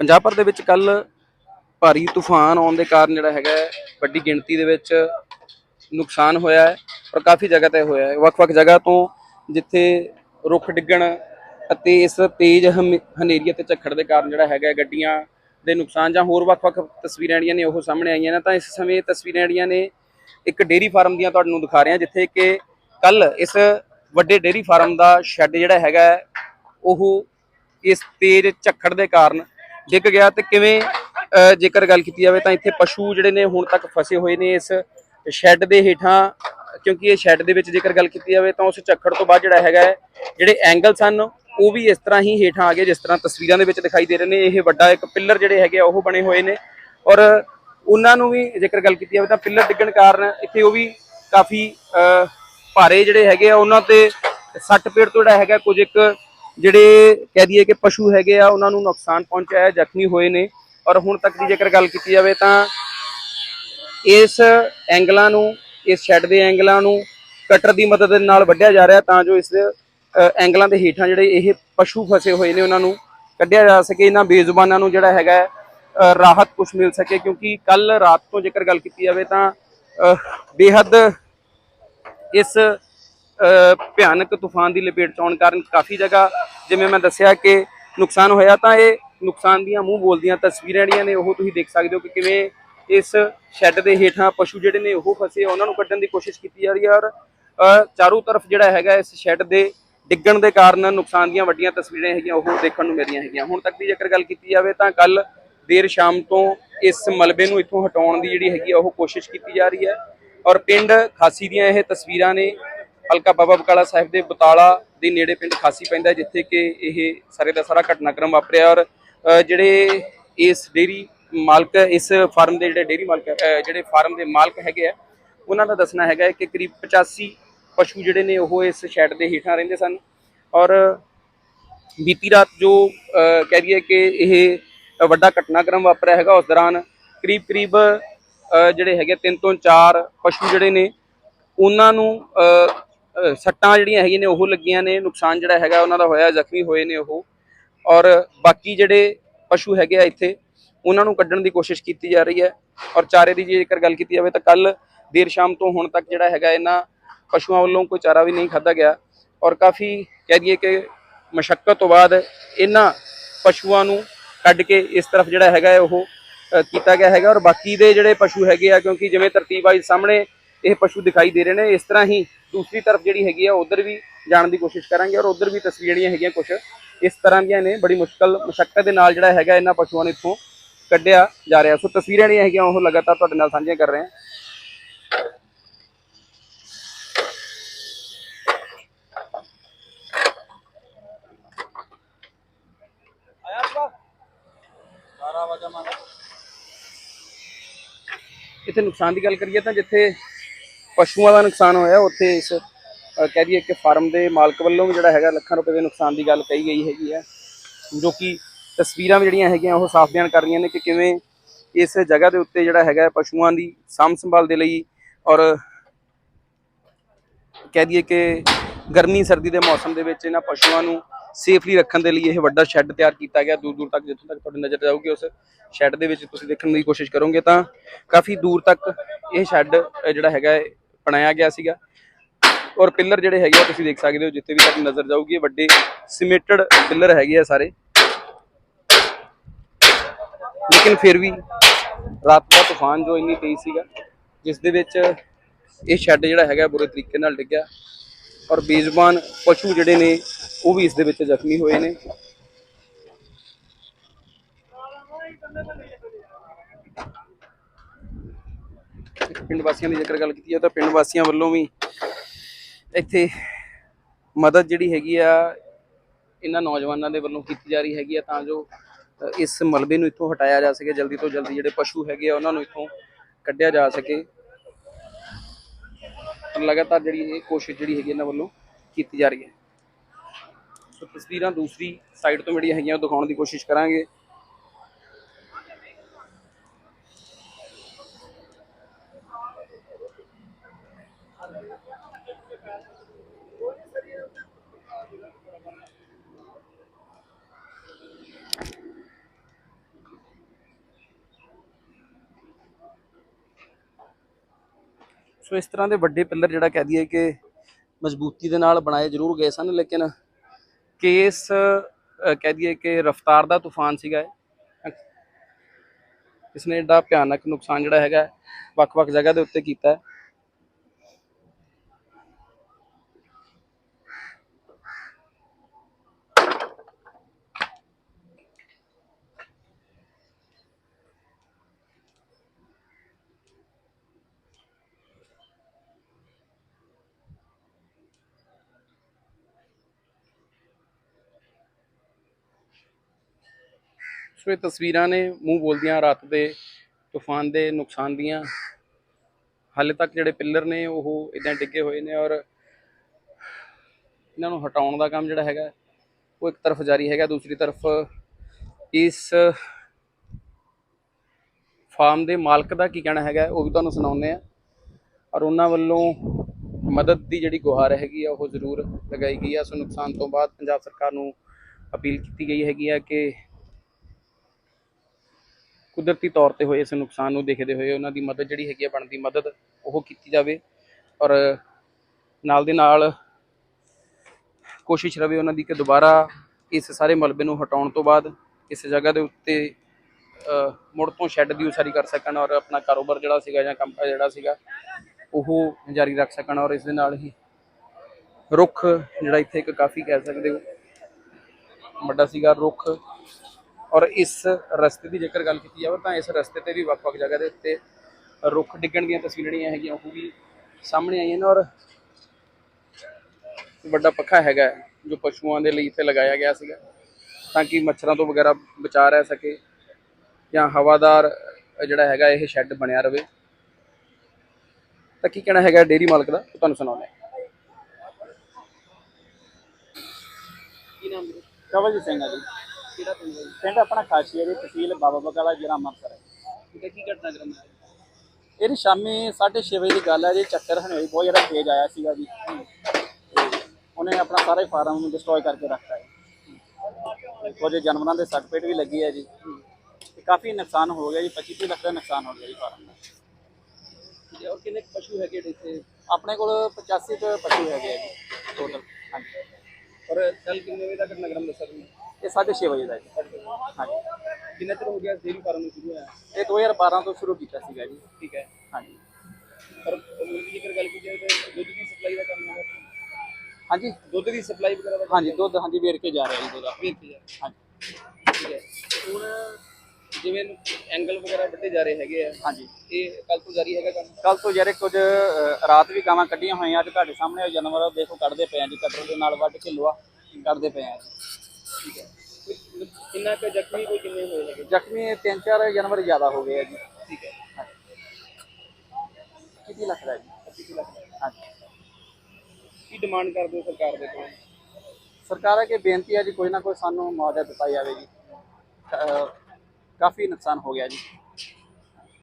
ਪੰਜਾਬ ਭਰ ਦੇ ਵਿੱਚ ਕੱਲ ਭਾਰੀ ਤੂਫਾਨ ਆਉਣ ਦੇ ਕਾਰਨ ਜਿਹੜਾ ਹੈਗਾ ਵੱਡੀ ਗਿਣਤੀ ਦੇ ਵਿੱਚ ਨੁਕਸਾਨ ਹੋਇਆ ਹੈ ਔਰ ਕਾਫੀ ਜਗ੍ਹਾ ਤੇ ਹੋਇਆ ਹੈ। ਵੱਖ-ਵੱਖ ਜਗ੍ਹਾ ਤੋਂ ਜਿੱਥੇ ਰੁੱਖ ਡਿੱਗਣ ਅਤੇ ਇਸ ਤੇਜ਼ ਹਮ- ਹਨੇਰੀ ਅਤੇ ਝੱਖੜ ਦੇ ਕਾਰਨ ਜਿਹੜਾ ਹੈਗਾ ਗੱਡੀਆਂ ਦੇ ਨੁਕਸਾਨ ਜਾਂ ਹੋਰ ਵੱਖ-ਵੱਖ ਤਸਵੀਰਾਂ ਜਿਹੜੀਆਂ ਨੇ ਉਹ ਸਾਹਮਣੇ ਆਈਆਂ ਨੇ। ਤਾਂ ਇਸ ਸਮੇਂ ਤਸਵੀਰਾਂ ਜਿਹੜੀਆਂ ਨੇ, ਇੱਕ ਡੇਰੀ ਫਾਰਮ ਦੀਆਂ ਤੁਹਾਨੂੰ ਦਿਖਾ ਰਹੇ ਹਾਂ ਜਿੱਥੇ ਕਿ ਕੱਲ ਇਸ ਵੱਡੇ ਡੇਰੀ ਫਾਰਮ ਦਾ ਸ਼ੈੱਡ ਜਿਹੜਾ ਹੈਗਾ ਉਹ ਇਸ ਤੇਜ਼ ਝੱਖੜ ਦੇ ਕਾਰਨ ਡਿੱਗ ਗਿਆ ਤੇ ਕਿਵੇਂ ਜੇਕਰ ਗੱਲ ਕੀਤੀ ਜਾਵੇ ਤਾਂ ਇੱਥੇ ਪਸ਼ੂ ਜਿਹੜੇ ਨੇ ਹੁਣ ਤੱਕ ਫਸੇ ਹੋਏ ਨੇ ਇਸ ਸ਼ੈੱਡ ਦੇ ਹੇਠਾਂ, ਕਿਉਂਕਿ ਇਹ ਸ਼ੈੱਡ ਦੇ ਵਿੱਚ ਜੇਕਰ ਗੱਲ ਕੀਤੀ ਜਾਵੇ ਤਾਂ ਉਸ ਝੱਖੜ ਤੋਂ ਬਾਅਦ ਜਿਹੜਾ ਹੈਗਾ ਜਿਹੜੇ ਐਂਗਲ ਸਨ ਉਹ ਵੀ ਇਸ ਤਰ੍ਹਾਂ ਹੀ ਹੇਠਾਂ ਆ ਗਏ, ਜਿਸ ਤਰ੍ਹਾਂ ਤਸਵੀਰਾਂ ਦੇ ਵਿੱਚ ਦਿਖਾਈ ਦੇ ਰਹੇ ਨੇ, ਇਹ ਵੱਡਾ ਇੱਕ ਪਿੱਲਰ ਜਿਹੜੇ ਹੈਗੇ ਆ, ਉਹ ਬਣੇ ਹੋਏ ਨੇ। ਔਰ ਉਹਨਾਂ ਨੂੰ ਵੀ ਜੇਕਰ ਗੱਲ ਕੀਤੀ ਜਾਵੇ ਤਾਂ ਪਿੱਲਰ ਡਿੱਗਣ ਕਾਰਨ ਇੱਥੇ ਉਹ ਵੀ ਕਾਫੀ ਭਾਰੇ ਜਿਹੜੇ ਹੈਗੇ ਆ, ਉਹਨਾਂ ਤੇ ਸੱਟ ਪੇੜ ਤੋਂ ਜਿਹੜਾ ਹੈਗਾ ਕੁਝ ਇੱਕ ਜਿਹੜੇ ਕਹਿ ਦਈਏ ਕਿ ਪਸ਼ੂ ਹੈਗੇ ਆ, ਉਹਨਾਂ ਨੂੰ ਨੁਕਸਾਨ ਪਹੁੰਚਿਆ ਹੈ ਜ਼ਖਮੀ ਹੋਏ ਨੇ। ਔਰ ਹੁਣ ਤੱਕ ਦੀ ਜੇਕਰ ਗੱਲ ਕੀਤੀ ਜਾਵੇ ਤਾਂ ਇਸ ਐਂਗਲਾਂ ਨੂੰ, ਇਸ ਸ਼ੈੱਡ ਦੇ ਐਂਗਲਾਂ ਨੂੰ ਕਟਰ ਦੀ ਮਦਦ ਦੇ ਨਾਲ ਵੱਢਿਆ ਜਾ ਰਿਹਾ ਤਾਂ ਜੋ ਇਸ ਐਂਗਲਾਂ ਦੇ ਹੇਠਾਂ ਜਿਹੜੇ ਇਹ ਪਸ਼ੂ ਫਸੇ ਹੋਏ ਨੇ, ਉਹਨਾਂ ਨੂੰ ਕੱਢਿਆ ਜਾ ਸਕੇ। ਇਹਨਾਂ ਬੇਜ਼ੁਬਾਨਾਂ ਨੂੰ ਜਿਹੜਾ ਹੈਗਾ ਰਾਹਤ ਕੁਝ ਮਿਲ ਸਕੇ। ਕਿਉਂਕਿ ਕੱਲ ਰਾਤ ਤੋਂ ਜੇਕਰ ਗੱਲ ਕੀਤੀ ਜਾਵੇ ਤਾਂ ਬੇਹੱਦ ਇਸ ਭਿਆਨਕ ਤੂਫਾਨ ਦੀ ਲਪੇਟ ਚ ਆਉਣ ਕਾਰਨ ਕਾਫੀ ਜਗ੍ਹਾ, ਜਿਵੇਂ ਮੈਂ ਦੱਸਿਆ ਕਿ ਨੁਕਸਾਨ ਹੋਇਆ ਤਾਂ ਇਹ ਨੁਕਸਾਨ ਦੀਆਂ ਮੂੰਹ ਬੋਲਦੀਆਂ ਤਸਵੀਰਾਂ ਜਿਹੜੀਆਂ ਨੇ ਉਹ ਤੁਸੀਂ ਦੇਖ ਸਕਦੇ ਹੋ ਕਿ ਕਿਵੇਂ ਇਸ ਸ਼ੈੱਡ ਦੇ ਹੇਠਾਂ ਪਸ਼ੂ ਜਿਹੜੇ ਨੇ ਉਹ ਫਸੇ, ਉਹਨਾਂ ਨੂੰ ਕੱਢਣ ਦੀ ਕੋਸ਼ਿਸ਼ ਕੀਤੀ ਜਾ ਰਹੀ ਹੈ ਔਰ ਚਾਰੋਂ ਤਰਫ ਜਿਹੜਾ ਹੈਗਾ ਇਸ ਸ਼ੈੱਡ ਦੇ ਡਿੱਗਣ ਦੇ ਕਾਰਨ ਨੁਕਸਾਨ ਦੀਆਂ ਵੱਡੀਆਂ ਤਸਵੀਰਾਂ ਹੈਗੀਆਂ, ਉਹ ਦੇਖਣ ਨੂੰ ਮਿਲ ਹੈਗੀਆਂ। ਹੁਣ ਤੱਕ ਦੀ ਜੇਕਰ ਗੱਲ ਕੀਤੀ ਜਾਵੇ ਤਾਂ ਕੱਲ ਦੇਰ ਸ਼ਾਮ ਤੋਂ ਇਸ ਮਲਬੇ ਨੂੰ ਇੱਥੋਂ ਹਟਾਉਣ ਦੀ ਜਿਹੜੀ ਹੈਗੀ ਆ, ਉਹ ਕੋਸ਼ਿਸ਼ ਕੀਤੀ ਜਾ ਰਹੀ ਹੈ। ਔਰ ਪਿੰਡ ਖਾਸੀ ਦੀਆਂ ਇਹ ਤਸਵੀਰਾਂ ਨੇ ਹਲਕਾ ਬਾਬਾ ਬਕਾਲਾ ਸਾਹਿਬ ਦੇ ਬਤਾਲਾ ਦੇ ਨੇੜੇ ਪਿੰਡ ਖਾਸੀ ਪੈਂਦਾ ਜਿੱਥੇ ਕਿ ਇਹ ਸਾਰੇ ਦਾ ਸਾਰਾ ਘਟਨਾਕ੍ਰਮ ਵਾਪਰਿਆ ਔਰ ਜਿਹੜੇ ਇਸ ਡੇਰੀ ਮਾਲਕ, ਇਸ ਫਾਰਮ ਦੇ ਜਿਹੜੇ ਡੇਰੀ ਮਾਲਕ ਜਿਹੜੇ ਫਾਰਮ ਦੇ ਮਾਲਕ ਹੈਗੇ ਆ, ਉਹਨਾਂ ਦਾ ਦੱਸਣਾ ਹੈਗਾ ਹੈ ਕਿ ਕਰੀਬ 85 ਪਸ਼ੂ ਜਿਹੜੇ ਨੇ ਉਹ ਇਸ ਸ਼ੈੱਡ ਦੇ ਹੇਠਾਂ ਰਹਿੰਦੇ ਸਨ ਔਰ ਬੀਤੀ ਰਾਤ ਜੋ ਕਹਿ ਦਈਏ ਕਿ ਇਹ ਵੱਡਾ ਘਟਨਾਕ੍ਰਮ ਵਾਪਰਿਆ ਹੈਗਾ, ਉਸ ਦੌਰਾਨ ਕਰੀਬ ਕਰੀਬ ਜਿਹੜੇ ਹੈਗੇ ਤਿੰਨ ਤੋਂ ਚਾਰ ਪਸ਼ੂ ਜਿਹੜੇ ਨੇ, ਉਹਨਾਂ ਨੂੰ ਸੱਟਾਂ ਜਿਹੜੀਆਂ ਹੈਗੀਆਂ ਨੇ, ਉਹ ਲੱਗੀਆਂ ਨੇ। ਨੁਕਸਾਨ ਜਿਹੜਾ ਹੈਗਾ, ਉਹਨਾਂ ਦਾ ਹੋਇਆ, ਜ਼ਖਮੀ ਹੋਏ ਨੇ ਉਹ। ਔਰ ਬਾਕੀ ਜਿਹੜੇ ਪਸ਼ੂ ਹੈਗੇ ਆ ਇੱਥੇ, ਉਹਨਾਂ ਨੂੰ ਕੱਢਣ ਦੀ ਕੋਸ਼ਿਸ਼ ਕੀਤੀ ਜਾ ਰਹੀ ਹੈ। ਔਰ ਚਾਰੇ ਦੀ ਜੇਕਰ ਗੱਲ ਕੀਤੀ ਜਾਵੇ ਤਾਂ ਕੱਲ ਦੇਰ ਸ਼ਾਮ ਤੋਂ ਹੁਣ ਤੱਕ ਜਿਹੜਾ ਹੈਗਾ, ਇਹਨਾਂ ਪਸ਼ੂਆਂ ਵੱਲੋਂ ਕੋਈ ਚਾਰਾ ਵੀ ਨਹੀਂ ਖਾਧਾ ਗਿਆ। ਔਰ ਕਾਫੀ ਕਹਿ ਦਈਏ ਕਿ ਮਸ਼ੱਕਤ ਤੋਂ ਬਾਅਦ ਇਹਨਾਂ ਪਸ਼ੂਆਂ ਨੂੰ ਕੱਢ ਕੇ ਇਸ ਤਰਫ ਜਿਹੜਾ ਹੈਗਾ ਹੈ ਉਹ ਕੀਤਾ ਗਿਆ ਹੈਗਾ। ਔਰ ਬਾਕੀ ਦੇ ਜਿਹੜੇ ਪਸ਼ੂ ਹੈਗੇ ਆ, ਕਿਉਂਕਿ ਜਿਵੇਂ ਤਰਤੀਬ ਆਈ ਸਾਹਮਣੇ ਇਹ ਪਸ਼ੂ ਦਿਖਾਈ ਦੇ ਰਹੇ ਨੇ। ਇਸ ਤਰ੍ਹਾਂ ਹੀ ਦੂਸਰੀ ਤਰਫ ਜਿਹੜੀ ਹੈਗੀ ਆ, ਉਧਰ ਵੀ ਜਾਣ ਦੀ ਕੋਸ਼ਿਸ਼ ਕਰਾਂਗੇ ਔਰ ਉਧਰ ਵੀ ਤਸਵੀਰਾਂ ਜਿਹੜੀਆਂ ਹੈਗੀਆਂ ਕੁਝ ਇਸ ਤਰ੍ਹਾਂ ਦੀਆਂ ਨੇ। ਬੜੀ ਮੁਸ਼ਕਲ ਮਸ਼ੱਕਤ ਦੇ ਨਾਲ ਜਿਹੜਾ ਹੈਗਾ ਇਹਨਾਂ ਪਸ਼ੂਆਂ ਨੂੰ ਇੱਥੋਂ ਕੱਢਿਆ ਜਾ ਰਿਹਾ। ਸੋ ਤਸਵੀਰਾਂ ਜਿਹੜੀਆਂ ਹੈਗੀਆਂ, ਉਹ ਲਗਾਤਾਰ ਤੁਹਾਡੇ ਨਾਲ ਸਾਂਝੀਆਂ ਕਰ ਰਹੇ ਹਾਂ। ਇੱਥੇ ਨੁਕਸਾਨ ਦੀ ਗੱਲ ਕਰੀਏ ਤਾਂ ਜਿੱਥੇ ਪਸ਼ੂਆਂ ਦਾ ਨੁਕਸਾਨ ਹੋਇਆ, ਉੱਥੇ ਇਸ ਕਹਿ ਦਈਏ ਕਿ ਫਾਰਮ ਦੇ ਮਾਲਕ ਵੱਲੋਂ ਵੀ ਜਿਹੜਾ ਹੈਗਾ ਲੱਖਾਂ ਰੁਪਏ ਦੇ ਨੁਕਸਾਨ ਦੀ ਗੱਲ ਕਹੀ ਗਈ ਹੈਗੀ ਹੈ, ਜੋ ਕਿ ਤਸਵੀਰਾਂ ਵੀ ਜਿਹੜੀਆਂ ਹੈਗੀਆਂ ਉਹ ਸਾਫ਼ ਬਿਆਨ ਕਰ ਰਹੀਆਂ ਨੇ ਕਿ ਕਿਵੇਂ ਇਸ ਜਗ੍ਹਾ ਦੇ ਉੱਤੇ ਜਿਹੜਾ ਹੈਗਾ ਪਸ਼ੂਆਂ ਦੀ ਸਾਂਭ ਸੰਭਾਲ ਦੇ ਲਈ ਔਰ ਕਹਿ ਦਈਏ ਕਿ ਗਰਮੀ, ਸਰਦੀ ਦੇ ਮੌਸਮ ਦੇ ਵਿੱਚ ਇਹਨਾਂ ਪਸ਼ੂਆਂ ਨੂੰ ਸੇਫਲੀ ਰੱਖਣ ਦੇ ਲਈ ਇਹ ਵੱਡਾ ਸ਼ੈੱਡ ਤਿਆਰ ਕੀਤਾ ਗਿਆ। ਦੂਰ ਦੂਰ ਤੱਕ ਜਿੱਥੋਂ ਤੱਕ ਤੁਹਾਡੀ ਨਜ਼ਰ ਜਾਊਗੀ, ਉਸ ਸ਼ੈੱਡ ਦੇ ਵਿੱਚ ਤੁਸੀਂ ਦੇਖਣ ਦੀ ਕੋਸ਼ਿਸ਼ ਕਰੋਗੇ ਤਾਂ ਕਾਫੀ ਦੂਰ ਤੱਕ ਇਹ ਸ਼ੈੱਡ ਜਿਹੜਾ ਹੈਗਾ ਬਣਾਇਆ ਗਿਆ ਸੀਗਾ। ਔਰ ਪਿੱਲਰ ਜਿਹੜੇ ਹੈਗੇ ਆ, ਤੁਸੀਂ ਦੇਖ ਸਕਦੇ ਹੋ, ਜਿੱਥੇ ਵੀ ਤੁਹਾਡੀ ਨਜ਼ਰ ਜਾਊਗੀ ਵੱਡੇ ਸੀਮੈਂਟਡ ਪਿੱਲਰ ਹੈਗੇ ਆ ਸਾਰੇ। ਲੇਕਿਨ ਫਿਰ ਵੀ ਰਾਤ ਦਾ ਤੂਫਾਨ ਜੋ ਇੰਨੀ ਤੇਜ਼ ਸੀਗਾ, ਜਿਸ ਦੇ ਵਿੱਚ ਇਹ ਸ਼ੈੱਡ ਜਿਹੜਾ ਹੈਗਾ, ਬੁਰੇ ਤਰੀਕੇ ਨਾਲ ਡਿੱਗਿਆ। ਔਰ ਬੇਜ਼ਬਾਨ ਪਸ਼ੂ ਜਿਹੜੇ ਨੇ, ਉਹ ਵੀ ਇਸ ਦੇ ਵਿੱਚ ਜ਼ਖਮੀ ਹੋਏ ਨੇ। ਪਿੰਡ ਵਾਸੀਆਂ ਦੀ ਜੇਕਰ ਗੱਲ ਕੀਤੀ ਜਾਵੇ ਤਾਂ ਪਿੰਡ ਵਾਸੀਆਂ ਵੱਲੋਂ ਵੀ ਇੱਥੇ ਮਦਦ ਜਿਹੜੀ ਹੈਗੀ ਆ ਇਹਨਾਂ ਨੌਜਵਾਨਾਂ ਦੇ ਵੱਲੋਂ ਕੀਤੀ ਜਾ ਰਹੀ ਹੈਗੀ ਆ ਤਾਂ ਜੋ ਇਸ ਮਲਬੇ ਨੂੰ ਇੱਥੋਂ ਹਟਾਇਆ ਜਾ ਸਕੇ, ਜਲਦੀ ਤੋਂ ਜਲਦੀ ਜਿਹੜੇ ਪਸ਼ੂ ਹੈਗੇ ਆ ਉਹਨਾਂ ਨੂੰ ਇੱਥੋਂ ਕੱਢਿਆ ਜਾ ਸਕੇ। ਲਗਾਤਾਰ ਜਿਹੜੀ ਇਹ ਕੋਸ਼ਿਸ਼ ਜਿਹੜੀ ਹੈਗੀ ਇਹਨਾਂ ਵੱਲੋਂ ਕੀਤੀ ਜਾ ਰਹੀ ਹੈ। ਸੋ ਤਸਵੀਰਾਂ ਦੂਸਰੀ ਸਾਈਡ ਤੋਂ ਜਿਹੜੀਆਂ ਹੈਗੀਆਂ, ਉਹ ਦਿਖਾਉਣ ਦੀ ਕੋਸ਼ਿਸ਼ ਕਰਾਂਗੇ। ਸੋ ਇਸ ਤਰ੍ਹਾਂ ਦੇ ਵੱਡੇ ਪਿੱਲਰ ਜਿਹੜਾ ਕਹਿ ਦਈਏ ਕਿ ਮਜ਼ਬੂਤੀ ਦੇ ਨਾਲ ਬਣਾਏ ਜ਼ਰੂਰ ਗਏ ਸਨ, ਲੇਕਿਨ ਕੇਸ ਕਹਿ ਦਈਏ ਕਿ ਰਫਤਾਰ ਦਾ ਤੂਫਾਨ ਸੀਗਾ ਇਹ। ਇਸ ਨੇ ਏਡਾ ਭਿਆਨਕ ਨੁਕਸਾਨ ਜਿਹੜਾ ਹੈਗਾ, ਵੱਖ-ਵੱਖ ਜਗ੍ਹਾ ਦੇ ਉੱਤੇ ਕੀਤਾ। ਸੋ ਇਹ ਤਸਵੀਰਾਂ ਨੇ ਮੂੰਹ ਬੋਲਦੀਆਂ, ਰਾਤ ਦੇ ਤੂਫਾਨ ਦੇ ਨੁਕਸਾਨ ਦੀਆਂ। ਹਾਲੇ ਤੱਕ ਜਿਹੜੇ ਪਿੱਲਰ ਨੇ, ਉਹ ਇਦਾਂ ਡਿੱਗੇ ਹੋਏ ਨੇ ਔਰ ਇਹਨਾਂ ਨੂੰ ਹਟਾਉਣ ਦਾ ਕੰਮ ਜਿਹੜਾ ਹੈਗਾ, ਉਹ ਇੱਕ ਤਰਫ ਜਾਰੀ ਹੈਗਾ, ਦੂਸਰੀ ਤਰਫ ਇਸ ਫਾਰਮ ਦੇ ਮਾਲਕ ਦਾ ਕੀ ਕਹਿਣਾ ਹੈਗਾ, ਉਹ ਵੀ ਤੁਹਾਨੂੰ ਸੁਣਾਉਂਦੇ ਆ ਔਰ ਉਹਨਾਂ ਵੱਲੋਂ ਮਦਦ ਦੀ ਜਿਹੜੀ ਗੁਹਾਰ ਹੈਗੀ ਆ, ਉਹ ਜ਼ਰੂਰ ਲਗਾਈ ਗਈ ਆ। ਸੋ ਨੁਕਸਾਨ ਤੋਂ ਬਾਅਦ ਪੰਜਾਬ ਸਰਕਾਰ ਨੂੰ ਅਪੀਲ ਕੀਤੀ ਗਈ ਹੈਗੀ ਆ ਕਿ ਕੁਦਰਤੀ ਤੌਰ ਤੇ ਹੋਏ ਇਸ ਨੁਕਸਾਨ ਨੂੰ ਦੇਖਦੇ ਹੋਏ ਉਹਨਾਂ ਦੀ ਮਦਦ ਜਿਹੜੀ ਹੈਗੀ ਆ ਬਣਦੀ ਮਦਦ ਉਹ ਕੀਤੀ ਜਾਵੇ ਔਰ ਨਾਲ ਦੇ ਨਾਲ ਕੋਸ਼ਿਸ਼ ਰਵੇ ਉਹਨਾਂ ਦੀ ਕਿ ਦੁਬਾਰਾ ਇਸ ਸਾਰੇ ਮਲਬੇ ਨੂੰ ਹਟਾਉਣ ਤੋਂ ਬਾਅਦ ਇਸ ਜਗ੍ਹਾ ਦੇ ਉੱਤੇ ਮੁੜ ਤੋਂ ਸ਼ੈੱਡ ਦੀ ਉਸਾਰੀ ਕਰ ਸਕਣ ਔਰ ਆਪਣਾ ਕਾਰੋਬਾਰ ਜਿਹੜਾ ਸੀਗਾ ਜਾਂ ਕੰਮ ਜਿਹੜਾ ਸੀਗਾ ਉਹ ਜਾਰੀ ਰੱਖ ਸਕਣ ਔਰ ਇਸ ਦੇ ਨਾਲ ਹੀ ਰੁੱਖ ਜਿਹੜਾ ਇੱਥੇ ਇੱਕ ਕਾਫੀ ਕਹਿ ਸਕਦੇ ਹੋ ਵੱਡਾ ਸੀਗਾ ਰੁੱਖ। ਔਰ ਇਸ ਰਸਤੇ ਦੀ ਜੇਕਰ ਗੱਲ ਕੀਤੀ ਜਾਵੇ ਤਾਂ ਇਸ ਰਸਤੇ ਤੇ ਵੀ ਵੱਖ-ਵੱਖ ਜਗ੍ਹਾ ਦੇ ਉੱਤੇ ਰੁੱਖ ਡਿੱਗਣ ਦੀਆਂ ਤਸਵੀਰਾਂ ਜਿਹੜੀਆਂ ਹੈਗੀਆਂ ਉਹ ਵੀ ਸਾਹਮਣੇ ਆਈਆਂ ਨੇ ਔਰ ਵੱਡਾ ਪੱਖਾ ਹੈਗਾ ਹੈ, ਜੋ ਪਸ਼ੂਆਂ ਦੇ ਲਈ ਇੱਥੇ ਲਗਾਇਆ ਗਿਆ ਸੀਗਾ ਤਾਂ ਕਿ ਮੱਛਰਾਂ ਤੋਂ ਵਗੈਰਾ ਬਚਾ ਰਹਿ ਸਕੇ ਜਾਂ ਹਵਾਦਾਰ ਜਿਹੜਾ ਹੈਗਾ ਇਹ ਸ਼ੈੱਡ ਬਣਿਆ ਰਵੇ। ਤਾਂ ਕੀ ਕਹਿਣਾ ਹੈਗਾ ਡੇਰੀ ਮਾਲਕ ਦਾ? ਤੁਹਾਨੂੰ ਸੁਣਾਉਂਦੇ ਕੀ ਨਾਮ ਹੈ ਕਵਲਜੀਤ ਸਿੰਘ ਆ ਜੀ। ਕਿਹੜਾ ਪਿੰਡ ਹੈ ਪਿੰਡ ਆਪਣਾ ਖਾਸੀਆ ਦੀ ਤਹਿਸੀਲ ਬਾਬਾ ਬਕਾਲਾ ਜ਼ਿਲ੍ਹਾ ਅੰਮ੍ਰਿਤਸਰ ਹੈ। ਠੀਕ ਹੈ ਕੀ ਘਟਨਾ ਕਰਮ ਹੈ ਇਹਦੀ ਸ਼ਾਮੀ 6:30 ਵਜੇ ਦੀ ਗੱਲ ਹੈ ਜੀ ਚੱਕਰ ਹਨੇਰੀ ਬਹੁਤ ਜ਼ਿਆਦਾ ਤੇਜ਼ ਆਇਆ ਸੀਗਾ ਜੀ। ਤੇ ਉਹਨੇ ਆਪਣਾ ਸਾਰਾ ਹੀ ਫਾਰਮ ਨੂੰ ਡਿਸਟਰੋਏ ਕਰਕੇ ਰੱਖਤਾ ਹੈ ਕੁਝ ਜਾਨਵਰਾਂ ਦੇ ਸੱਟ ਪੇਟ ਵੀ ਲੱਗੀ ਹੈ ਜੀ। ਤੇ ਕਾਫੀ ਨੁਕਸਾਨ ਹੋ ਗਿਆ ਜੀ 25 ਤੀਹ ਲੱਖ ਦਾ ਨੁਕਸਾਨ ਹੋ ਗਿਆ ਜੀ ਫਾਰਮ ਦਾ। ਹੈ ਔਰ ਕਿੰਨੇ ਕੁ ਪਸ਼ੂ ਹੈਗੇ ਨੇ ਇੱਥੇ? ਆਪਣੇ ਕੋਲ 85 ਕੁ ਪਸ਼ੂ ਹੈਗੇ ਆ ਜੀ ਟੋਟਲ ਹਾਂਜੀ। ਔਰ ਕੱਲ ਕਿੰਨੇ ਵਜੇ ਦਾ ਘਟਨਾ ਕਰਮ ਦੱਸਿਆ ਤੁਸੀਂ? ਇਹ 6:30 ਵਜੇ ਦਾ ਜੀ। ਹਾਂਜੀ। ਕਿੰਨਾ ਚਿਰ ਹੋ ਗਿਆ ਡੇਰੀ ਫਾਰਮ ਨੂੰ ਸ਼ੁਰੂ ਹੋਇਆ? ਇਹ 2012 ਤੋਂ ਸ਼ੁਰੂ ਕੀਤਾ ਸੀਗਾ ਜੀ। ਠੀਕ ਹੈ। ਹਾਂਜੀ। ਔਰ ਮੁਰਗੀ ਜੇਕਰ ਗੱਲ ਕੀਤੀ ਜਾਵੇ ਤਾਂ ਦੁੱਧ ਦੀ ਸਪਲਾਈ ਦਾ ਕੰਮ ਹੈਗਾ ਹਾਂਜੀ। ਦੁੱਧ ਦੀ ਸਪਲਾਈ ਵਗੈਰਾ ਦਾ ਹਾਂਜੀ ਦੁੱਧ ਹਾਂਜੀ ਵੇਰ ਕੇ ਜਾ ਰਿਹਾ ਜੀ ਦੁੱਧ। ਵੀ ਇੱਥੇ ਹੈ ਹਾਂਜੀ। ਠੀਕ ਹੈ। ਹੁਣ ਜਿਵੇਂ ਐਂਗਲ ਵਗੈਰਾ ਵੱਡੇ ਜਾ ਰਹੇ ਹੈਗੇ ਆ। ਹਾਂਜੀ। ਇਹ ਕੱਲ ਤੋਂ ਜਾਰੀ ਹੈਗਾ ਕੰਮ? ਕੱਲ ਤੋਂ ਜਿਹੜੇ ਕੁਝ ਰਾਤ ਵੀ ਗਾਵਾਂ ਕੱਢੀਆਂ ਹੋਈਆਂ। ਅੱਜ ਤੁਹਾਡੇ ਸਾਹਮਣੇ ਉਹ ਜਾਨਵਰ ਦੇਖੋ ਕੱਢਦੇ ਪਏ ਆ ਜੀ। ਕਟਰ ਦੇ ਨਾਲ ਵੱਢ ਕੇ ਲੋਹਾ ਕੱਢਦੇ ਪਏ ਆ ਠੀਕ ਹੈ। ਕਿੰਨਾ ਕੁ ਜ਼ਖਮੀ ਕੋਈ ਕਿੰਨੇ ਹੋਏ ਹੈਗੇ ਜ਼ਖਮੀ ਤਿੰਨ ਚਾਰ ਜਾਨਵਰ ਜ਼ਿਆਦਾ ਹੋ ਗਏ ਆ ਜੀ। ਠੀਕ ਹੈ। ਕਿੰਨੀ ਲੱਖ ਦਾ ਜੀ? 25 ਲੱਖ ਹਾਂਜੀ। ਕੀ ਡਿਮਾਂਡ ਕਰਦੇ ਹੋ ਸਰਕਾਰ ਦੇ ਕੋਲ? ਸਰਕਾਰ ਅੱਗੇ ਬੇਨਤੀ ਹੈ ਜੀ ਕੋਈ ਨਾ ਕੋਈ ਸਾਨੂੰ ਮੁਆਵਜ਼ਾ ਦਿੱਤਾ ਜਾਵੇ ਜੀ। ਕਾਫੀ ਨੁਕਸਾਨ ਹੋ ਗਿਆ ਜੀ।